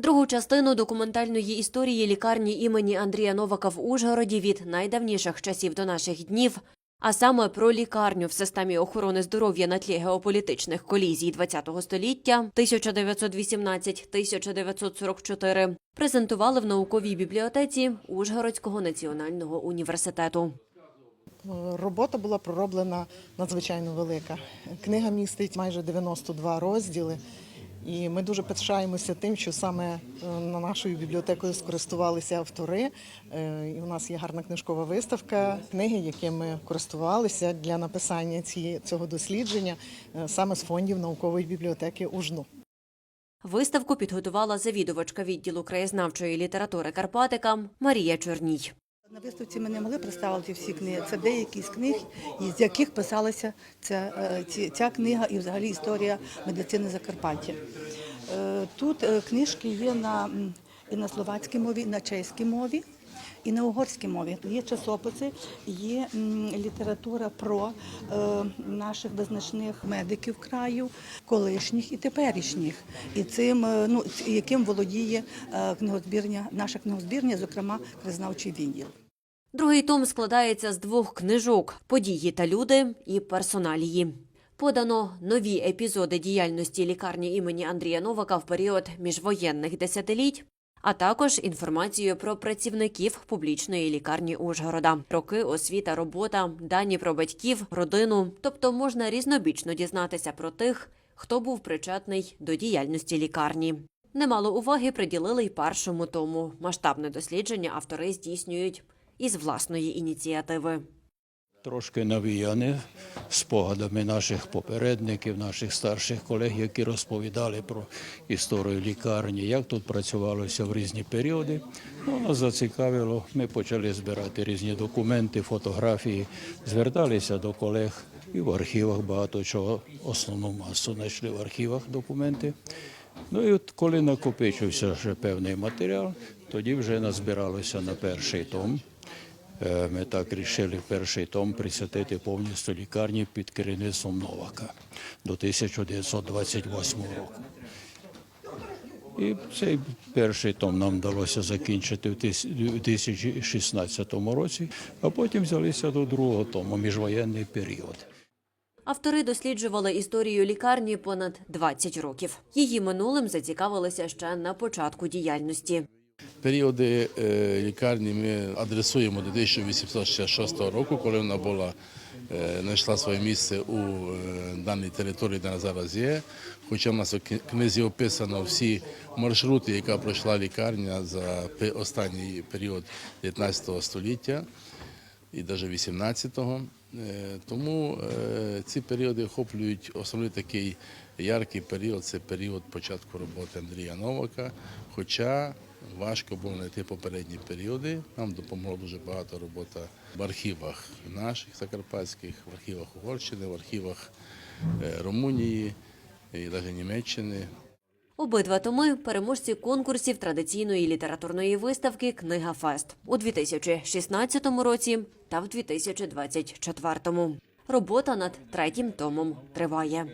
Другу частину документальної історії лікарні імені Андрія Новака в Ужгороді від найдавніших часів до наших днів, а саме про лікарню в системі охорони здоров'я на тлі геополітичних колізій ХХ століття 1918-1944, презентували в науковій бібліотеці Ужгородського національного університету. Робота була пророблена надзвичайно велика. Книга містить майже 92 розділи, і ми дуже пишаємося тим, що саме е, на нашою бібліотекою скористувалися автори. Е, І у нас є гарна книжкова виставка, книги, якими користувалися для написання цього дослідження е, саме з фондів наукової бібліотеки УЖНУ. Виставку підготувала завідувачка відділу краєзнавчої літератури Карпатика Марія Чорній. На виставці ми не могли представити всі книги. Це деякі з книг, з яких писалася ця, е, ця книга і взагалі історія медицини Закарпаття. Е, Тут е, книжки є на, і на словацькій мові, і на чеській мові. І на угорській мові є часописи, є література про наших визначних медиків краю, колишніх і теперішніх, і цим, ну яким володіє книгозбірня, наша книгозбірня, зокрема краєзнавчий відділ. Другий том складається з двох книжок події та люди і персоналії. Подано нові епізоди діяльності лікарні імені Андрія Новака в період міжвоєнних десятиліть, а також інформацію про працівників публічної лікарні Ужгорода, роки, освіта, робота, дані про батьків, родину. Тобто можна різнобічно дізнатися про тих, хто був причетний до діяльності лікарні. Немало уваги приділили й першому тому. Масштабне дослідження автори здійснюють із власної ініціативи. Трошки навіяне спогадами наших попередників, наших старших колег, які розповідали про історію лікарні, як тут працювалося в різні періоди. Ну, нас зацікавило. Ми почали збирати різні документи, фотографії, зверталися до колег і в архівах багато чого. Основну масу знайшли в архівах документи. Ну і от коли накопичився вже певний матеріал, тоді вже назбиралося на перший том. Е, Ми так рішили перший том присвятити повністю лікарні під керівництвом Новака до 1928 року. І цей перший том нам вдалося закінчити в 2016 році, а потім взялися до другого тому міжвоєнний період. Автори досліджували історію лікарні понад 20 років. Її минулим зацікавилися ще на початку діяльності. Періоди е, лікарні ми адресуємо до 1866 року, коли вона була е, знайшла своє місце у е, даній території, де вона зараз є. Хоча в нас у книзі описано всі маршрути, яка пройшла лікарня за останній період 19 століття і навіть 18-го. Е, Тому ці періоди охоплюють основний такий яркий період це період початку роботи Андрія Новака. Хоча важко було знайти попередні періоди. Нам допомогла дуже багато робота в архівах наших закарпатських, в архівах Угорщини, в архівах е, Румунії і навіть Німеччини. Обидва томи переможці конкурсів традиційної літературної виставки Книга Фест у 2016 році та в 2024. Робота над третім томом триває.